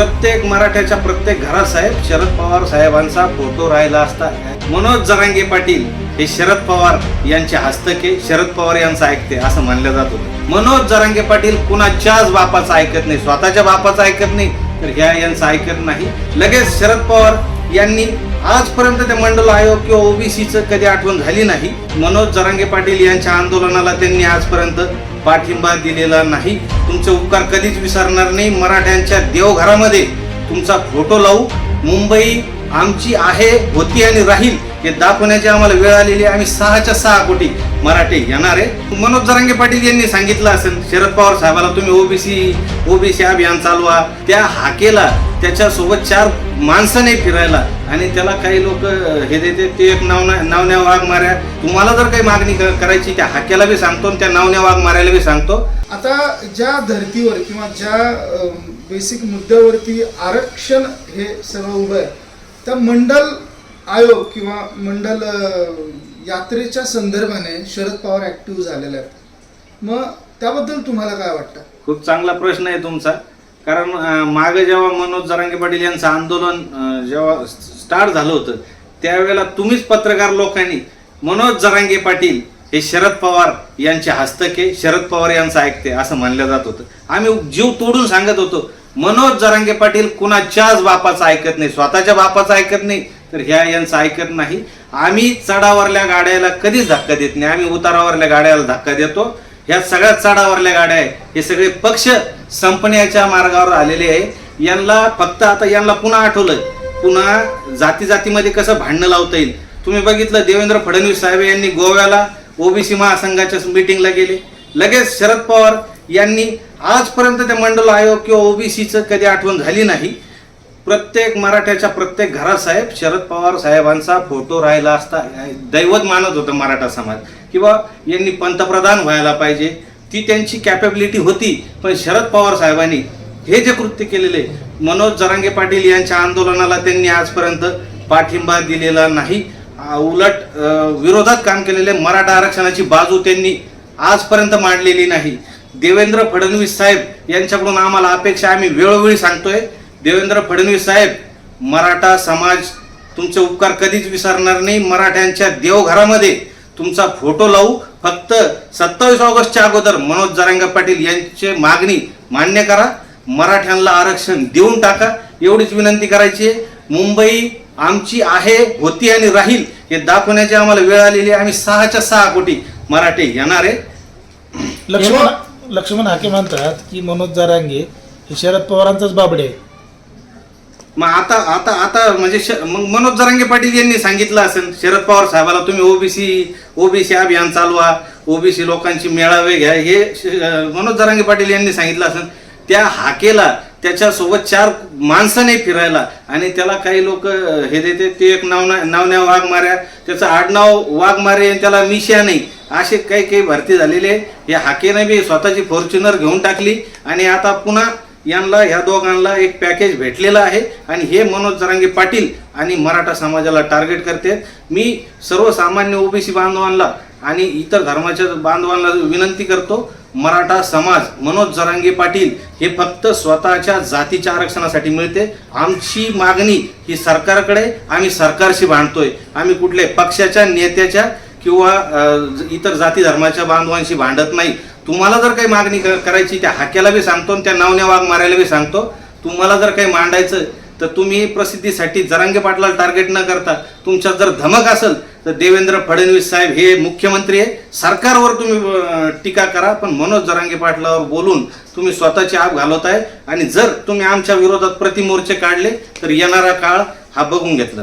प्रत्येक मराठ्याच्या प्रत्येक घरात साहेब शरद पवार साहेबांचा फोटो राहिला असता. मनोज जरांगे पाटील हे शरद पवार यांचे हस्तके शरद पवार यांचं ऐकते असं मानलं जात होतं. मनोज जरांगे पाटील कुणाच्याच बापाचं ऐकत नाही स्वतःच्या बापाचं ऐकत नाही तर ह्या यांचं ऐकत नाही. लगेच शरद पवार यांनी आजपर्यंत त्या मंडल आयोग किंवा ओबीसीचं कधी आठवण झाली नाही. मनोज जरांगे पाटील यांच्या आंदोलनाला त्यांनी आजपर्यंत पाठिंबा दिलेला नाही. तुमचे उपकार कधीच विसरणार नाही. मराठ्यांच्या देवघरामध्ये तुमचा फोटो लावू. मुंबई आमची आहे होती आणि राहील हे दाखवण्याची आम्हाला वेळ आलेली आहे. आम्ही सहाच्या सहा कोटी मराठी येणार. आहे मनोज जरांगे पाटील यांनी सांगितलं असेल शरद पवार साहेबाला तुम्ही ओबीसी ओबीसी अभियान चालवा. त्या हाकेला त्याच्यासोबत चार माणसं नाही फिरायला. आणि त्याला काही लोक हे देते ते एक नावना नावन्या वाघ माऱ्या. तुम्हाला जर काही मागणी क- करायची त्या हाकेला बी सांगतो आणि त्या नावन्या वाघ मारायला बी सांगतो. आता ज्या धर्तीवर किंवा ज्या बेसिक मुद्द्यावरती आरक्षण हे सगळं उभं आहे त्या मंडल आयोग किंवा मंडल यात्रेच्या संदर्भाने शरद पवार ऍक्टिव्ह झालेले आहेत. मग त्याबद्दल तुम्हाला काय वाटतं? खूप चांगला प्रश्न आहे तुमचा. कारण अं, मागे जेव्हा मनोज जरांगे पाटील यांचं आंदोलन जेव्हा स्टार्ट झालं होतं त्यावेळेला तुम्हीच पत्रकार लोकांनी मनोज जरांगे पाटील हे शरद पवार यांचे हस्तके शरद पवार यांचं ऐकते असं म्हणलं जात होतं. आम्ही जीव तोडून सांगत होतो मनोज जरांगे पाटील कुणाच्याच बापाचं ऐकत नाही स्वतःच्या बापाचं ऐकत नाही तर ह्या यांचं ऐकत नाही. आम्ही चढावरल्या गाड्याला कधीच धक्का देत नाही. आम्ही उतारावरल्या गाड्याला धक्का देतो. ह्या सगळ्या चढावरल्या गाड्या आहे हे सगळे पक्ष संपण्याच्या मार्गावर आलेले आहे. यांना फक्त आता यांना पुन्हा आठवलं. पुन्हा जाती जातीमध्ये कसं भांडणं लावता येईल? तुम्ही बघितलं देवेंद्र फडणवीस साहेब यांनी गोव्याला ओबीसी महासंघाच्या मीटिंगला गेले. लगेच शरद पवार यांनी आजपर्यंत त्या मंडल आयोग किंवा ओबीसीचं कधी आठवण झाली नाही. प्रत्येक मराठ्याच्या प्रत्येक घरात साहेब शरद पवार साहेबांचा फोटो राहिला असता दैवत मानत होतं मराठा समाज. किंवा यांनी पंतप्रधान व्हायला पाहिजे ती त्यांची कॅपेबिलिटी होती पण शरद पवार साहेबांनी हे जे कृत्य केलेले मनोज जरांगे पाटील यांच्या आंदोलनाला त्यांनी आजपर्यंत पाठिंबा दिलेला नाही. उलट विरोधात काम केलेले मराठा आरक्षणाची बाजू त्यांनी आजपर्यंत मांडलेली नाही. देवेंद्र फडणवीस साहेब यांच्याकडून आम्हाला अपेक्षा आम्ही वेळोवेळी सांगतोय देवेंद्र फडणवीस साहेब मराठा समाज तुमचे उपकार कधीच विसरणार नाही. मराठ्यांच्या देवघरामध्ये तुमचा फोटो लावू. फक्त सत्तावीस ऑगस्टच्या अगोदर मनोज जरांगे पाटील यांची मागणी मान्य करा. मराठ्यांना आरक्षण देऊन टाका. एवढीच विनंती करायची आहे. मुंबई आमची आहे होती आणि राहील हे दाखवण्याची आम्हाला वेळ आलेली आहे. आम्ही सहाच्या सहा कोटी मराठे येणार आहे. लक्ष्मण लक्ष्मण हाके म्हणतात की मनोज जरांगे हे शरद पवारांचाच बाबडे. आहे मग आता आता आता म्हणजे श- मग मनोज जरांगे पाटील यांनी सांगितलं असेल शरद पवार साहेबाला तुम्ही ओबीसी ओबीसी अभियान चालवा ओबीसी लोकांची मेळावे घ्या हे मनोज जरांगे पाटील यांनी सांगितलं असेल. त्या हाकेला त्याच्यासोबत चार माणसं नाही फिरायला आणि त्याला काही लोक हे देते ते एक नाव नावन्या वाघ माऱ्या त्याचं आडनाव वाघ मारे आणि त्याला मिश्या नाही असे काही काही भरती झालेले हे हाकेने बी स्वतःची फॉर्च्युनर घेऊन टाकली आणि आता पुन्हा यांना ह्या दोघांना एक पॅकेज भेटलेलं आहे आणि हे मनोज जरांगे पाटील आणि मराठा समाजाला टार्गेट करते. मी सर्वसामान्य ओबीसी बांधवांना आणि इतर धर्माच्या बांधवांना विनंती करतो मराठा समाज मनोज जरांगे पाटील हे फक्त स्वतःच्या जातीच्या आरक्षणासाठी मिळते. आमची मागणी ही सरकारकडे आम्ही सरकारशी भांडतोय. आम्ही कुठल्या पक्षाच्या नेत्याच्या किंवा इतर जाती धर्माच्या बांधवांशी भांडत नाही. तुम्हाला जर काही मागणी करायची त्या हाक्याला बी सांगतो आणि त्या नावण्या वाघ मारायला बी सांगतो. तुम्हाला जर काही मांडायचं तर तुम्ही प्रसिद्धीसाठी जरांगे पाटलाला टार्गेट न करता तुमच्यात जर धमक असेल तर देवेंद्र फडणवीस साहेब हे मुख्यमंत्री आहे. सरकारवर तुम्ही टीका करा पण मनोज जरांगे पाटलावर बोलून तुम्ही स्वतःची आग आहे आणि जर तुम्ही आमच्या विरोधात प्रतिमोर्चे काढले तर येणारा काळ हा बघून घेतला